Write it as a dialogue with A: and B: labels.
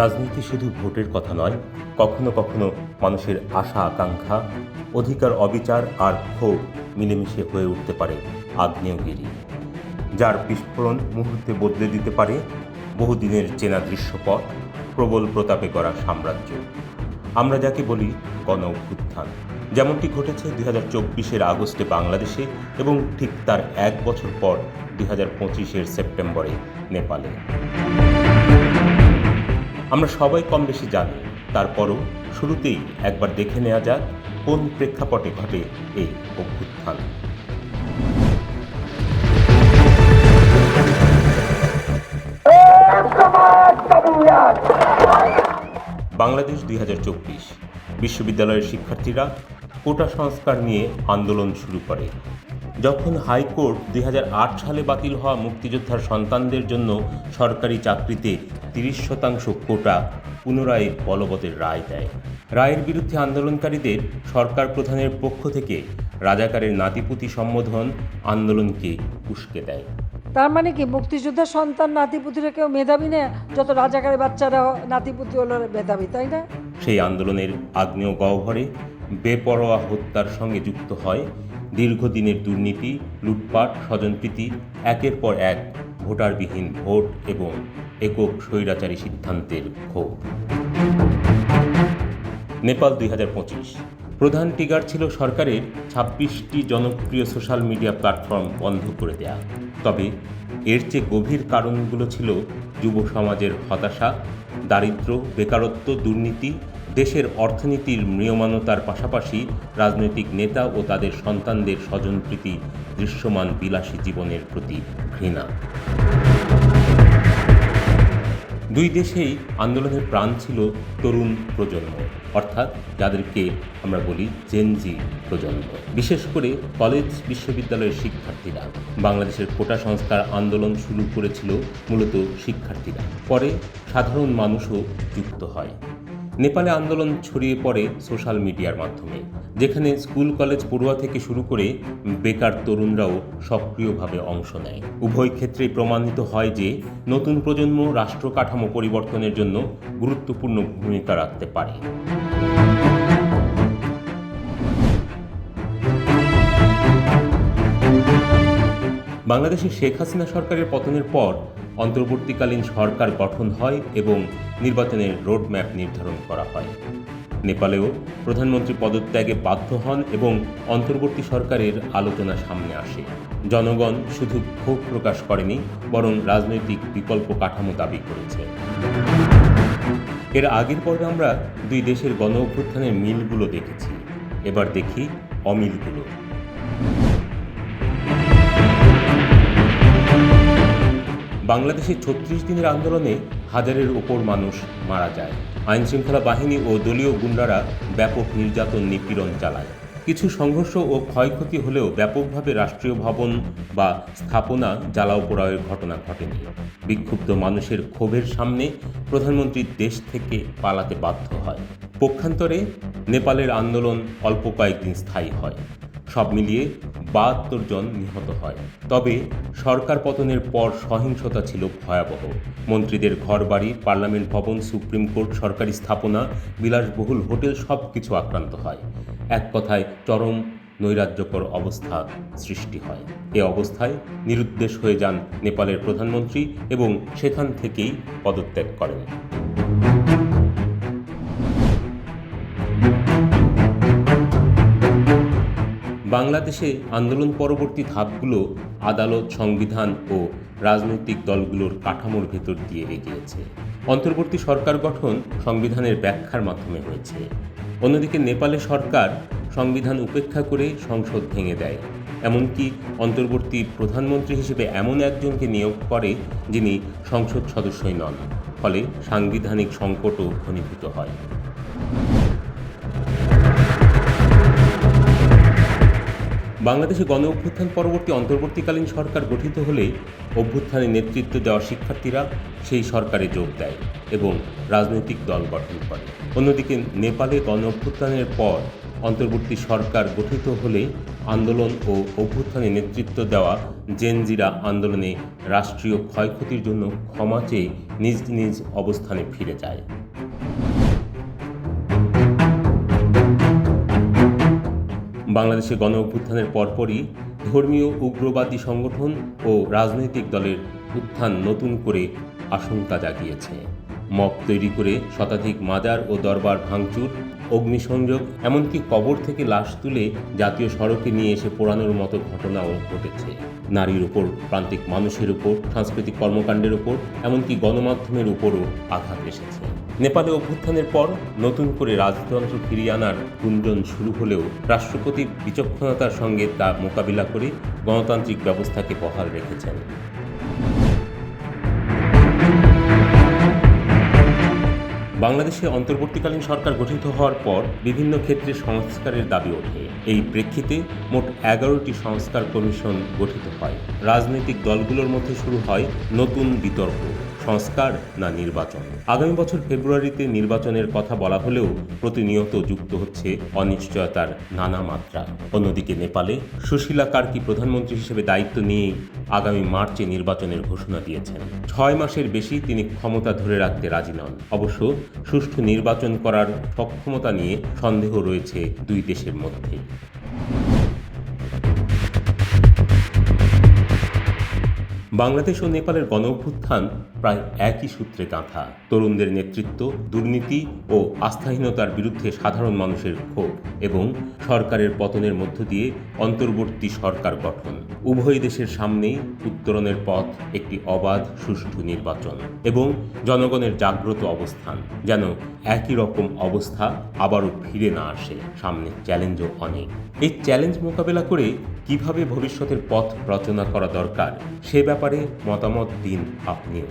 A: রাজনীতি শুধু ভোটের কথা নয়, কখনো কখনো মানুষের আশা, আকাঙ্ক্ষা, অধিকার, অবিচার আর ক্ষোভ মিলেমিশে হয়ে উঠতে পারে আগ্নেয়গিরি, যার বিস্ফোরণ মুহূর্তে বদলে দিতে পারে বহুদিনের চেনা দৃশ্যপট, প্রবল প্রতাপে করা সাম্রাজ্য। আমরা যাকে বলি গণ অভ্যুত্থান। যেমনটি ঘটেছে দুই হাজার চব্বিশের আগস্টে বাংলাদেশে এবং ঠিক তার এক বছর পর দুই হাজার পঁচিশের সেপ্টেম্বরে নেপালে। আমরা সবাই কম বেশি জানি। তারপরও শুরুতেই একবার দেখে নেওয়া যাক কোন প্রেক্ষাপটে ঘটে এই অভ্যুত্থান। বাংলাদেশ দুই বিশ্ববিদ্যালয়ের শিক্ষার্থীরা কোটা সংস্কার নিয়ে আন্দোলন শুরু করে। যখন হাইকোর্ট দুই হাজার আট সালে বাতিল হওয়া মুক্তিযোদ্ধার সন্তানদের জন্য সরকারি চাকরিতে তিরিশ শতাংশ কোটা পুনরায় বলবতের রায় দেয়। রায়ের বিরুদ্ধে আন্দোলনকারীদের সরকার প্রধানের পক্ষ থেকে রাজাকারের নাতিপুতি সম্বোধন আন্দোলনকে উস্কে দেয়।
B: তার মানে কি মুক্তিযোদ্ধার সন্তান নাতিপুতিরা কেউ মেধাবী না? যত রাজাকারের বাচ্চারা নাতিপুতি হলো মেধাবী তাই না?
A: সেই আন্দোলনের আগ্নেয় গহ্বরে বেপরোয়া হত্যার সঙ্গে যুক্ত হয় দীর্ঘদিনের দুর্নীতি লুটপাট স্বজনপ্রীতি একের পর এক ভোটারবিহীন ভোট এবং একক স্বৈরাচারী সিদ্ধান্তের ক্ষোভ। নেপাল দুই হাজার পঁচিশ। প্রধান টিগার ছিল সরকারের ছাব্বিশটি জনপ্রিয় সোশ্যাল মিডিয়া প্ল্যাটফর্ম বন্ধ করে দেয়া। তবে এর চেয়ে গভীর কারণগুলো ছিল যুব সমাজের হতাশা দারিদ্র্য বেকারত্ব, দুর্নীতি দেশের অর্থনীতির ম্রিয়মানতার পাশাপাশি রাজনৈতিক নেতা ও তাদের সন্তানদের স্বজনপ্রীতি দৃশ্যমান বিলাসী জীবনের প্রতি ঘৃণা। দুই দেশেই আন্দোলনের প্রাণ ছিল তরুণ প্রজন্ম, অর্থাৎ যাদেরকে আমরা বলি জেনজি প্রজন্ম। বিশেষ করে কলেজ, বিশ্ববিদ্যালয়ের শিক্ষার্থীরা। বাংলাদেশের কোটা সংস্কার আন্দোলন শুরু করেছিল মূলত শিক্ষার্থীরা। পরে সাধারণ মানুষও যুক্ত হয়। নেপালে আন্দোলন ছড়িয়ে পড়ে সোশ্যাল মিডিয়ার মাধ্যমে, যেখানে স্কুল, কলেজ, পড়ুয়া থেকে শুরু করে বেকার তরুণরাও সক্রিয়ভাবে অংশ নেয়। উভয় ক্ষেত্রেই প্রমাণিত হয় যে নতুন প্রজন্ম রাষ্ট্র কাঠামো পরিবর্তনের জন্য গুরুত্বপূর্ণ ভূমিকা রাখতে পারে। বাংলাদেশে শেখ হাসিনা সরকারের পতনের পর অন্তর্বর্তীকালীন সরকার গঠন হয় এবং নির্বাচনের রোডম্যাপ নির্ধারণ করা হয়। নেপালেও প্রধানমন্ত্রী পদত্যাগে বাধ্য হন এবং অন্তর্বর্তী সরকারের আলোচনা সামনে আসে। জনগণ শুধু ক্ষোভ প্রকাশ করেনি, বরং রাজনৈতিক বিকল্প কাঠামো দাবি করেছে। এর আগের পর্বে আমরা দুই দেশের গণ অভ্যুত্থানের মিলগুলো দেখেছি। এবার দেখি অমিলগুলো। বাংলাদেশে ছত্রিশ দিনের আন্দোলনে হাজারের ওপর মানুষ মারা যায়। আইনশৃঙ্খলা বাহিনী ও দলীয় গুন্ডারা ব্যাপক নির্যাতন নিপীড়ন চালায়। কিছু সংঘর্ষ ও ক্ষয়ক্ষতি হলেও ব্যাপকভাবে রাষ্ট্রীয় ভবন বা স্থাপনা জ্বালাও পোড়াওয়ের ঘটনা ঘটেনি। বিক্ষুব্ধ মানুষের ক্ষোভের সামনে প্রধানমন্ত্রী দেশ থেকে পালাতে বাধ্য হয়। পক্ষান্তরে নেপালের আন্দোলন অল্প কয়েকদিন স্থায়ী হয়। সব মিলিয়ে বাহাত্তর জন নিহত হয়। তবে সরকার পতনের পর সহিংসতা ছিল ভয়াবহ। মন্ত্রীদের ঘরবাড়ি, পার্লামেন্ট ভবন, সুপ্রিম কোর্ট, সরকারি স্থাপনা, বিলাসবহুল হোটেল সব কিছু আক্রান্ত হয়। এক কথায় চরম নৈরাজ্যকর অবস্থা সৃষ্টি হয়। এ অবস্থায় নিরুদ্দেশ হয়ে যান নেপালের প্রধানমন্ত্রী এবং সেখান থেকেই পদত্যাগ করেন। বাংলাদেশে আন্দোলন পরবর্তী ধাপগুলো আদালত, সংবিধান ও রাজনৈতিক দলগুলোর কাঠামোর ভেতর দিয়ে এগিয়েছে। অন্তর্বর্তী সরকার গঠন সংবিধানের ব্যাখ্যার মাধ্যমে হয়েছে। অন্যদিকে নেপালে সরকার সংবিধান উপেক্ষা করে সংসদ ভেঙে দেয়। এমনকি অন্তর্বর্তী প্রধানমন্ত্রী হিসেবে এমন একজনকে নিয়োগ করে যিনি সংসদ সদস্যই নন। ফলে সাংবিধানিক সংকটও ঘনীভূত হয়। বাংলাদেশে গণ অভ্যুত্থান পরবর্তী অন্তর্বর্তীকালীন সরকার গঠিত হলে অভ্যুত্থানে নেতৃত্ব দেওয়া শিক্ষার্থীরা সেই সরকারে যোগ দেয় এবং রাজনৈতিক দল গঠন করে। অন্যদিকে নেপালে গণ অভ্যুত্থানের পর অন্তর্বর্তী সরকার গঠিত হলে আন্দোলন ও অভ্যুত্থানে নেতৃত্ব দেওয়া জেনজিরা আন্দোলনে রাষ্ট্রীয় ক্ষয়ক্ষতির জন্য ক্ষমা চেয়ে নিজ নিজ অবস্থানে ফিরে যায়। বাংলাদেশে গণ অভ্যুত্থানের পরপরই ধর্মীয় উগ্রবাদী সংগঠন ও রাজনৈতিক দলের উত্থান নতুন করে আশঙ্কা জাগিয়েছে। মপ তৈরি করে শতাধিক মাজার ও দরবার ভাঙচুর, অগ্নিসংযোগ, এমনকি কবর থেকে লাশ তুলে জাতীয় সড়কে নিয়ে এসে পোড়ানোর মতো ঘটনাও ঘটেছে। নারীর উপর, প্রান্তিক মানুষের উপর, সাংস্কৃতিক কর্মকাণ্ডের উপর, এমনকি গণমাধ্যমের উপরও আঘাত এসেছে। নেপালে অভ্যুত্থানের পর নতুন করে রাজতন্ত্র ফিরিয়ে আনার গুঞ্জন শুরু হলেও রাষ্ট্রপতি বিচক্ষণতার সঙ্গে তা মোকাবিলা করে গণতান্ত্রিক ব্যবস্থাকে বহাল রেখেছেন। বাংলাদেশে অন্তর্বর্তীকালীন সরকার গঠিত হওয়ার পর বিভিন্ন ক্ষেত্রে সংস্কারের দাবি ওঠে। এই প্রেক্ষিতে মোট এগারোটি সংস্কার কমিশন গঠিত হয়। রাজনৈতিক দলগুলোর মধ্যে শুরু হয় নতুন বিতর্ক। সংস্কার না নির্বাচন? আগামী বছর ফেব্রুয়ারিতে নির্বাচনের কথা বলা হলেও প্রতিনিয়ত যুক্ত হচ্ছে অনিশ্চয়তার নানা মাত্রা। অন্যদিকে নেপালে সুশীলা কার্কি প্রধানমন্ত্রী হিসেবে দায়িত্ব নিয়েই আগামী মার্চে নির্বাচনের ঘোষণা দিয়েছেন। ছয় মাসের বেশি তিনি ক্ষমতা ধরে রাখতে রাজি নন। অবশ্য সুষ্ঠু নির্বাচন করার সক্ষমতা নিয়ে সন্দেহ রয়েছে দুই দেশের মধ্যে। বাংলাদেশ ও নেপালের গণ অভ্যুত্থান প্রায় একই সূত্রে গাঁথা। তরুণদের নেতৃত্ব, দুর্নীতি ও আস্থাহীনতার বিরুদ্ধে সাধারণ মানুষের ক্ষোভ এবং সরকারের পতনের মধ্য দিয়ে অন্তর্বর্তী সরকার গঠন। উভয় দেশের সামনেই উত্তরণের পথ একটি অবাধ, সুষ্ঠু নির্বাচন এবং জনগণের জাগ্রত অবস্থান যেন একই রকম অবস্থা আবারও ফিরে না আসে। সামনে চ্যালেঞ্জও অনেক। এই চ্যালেঞ্জ মোকাবেলা করে কীভাবে ভবিষ্যতের পথ রচনা করা দরকার সে ব্যাপারে মতামত দিন আপনিও।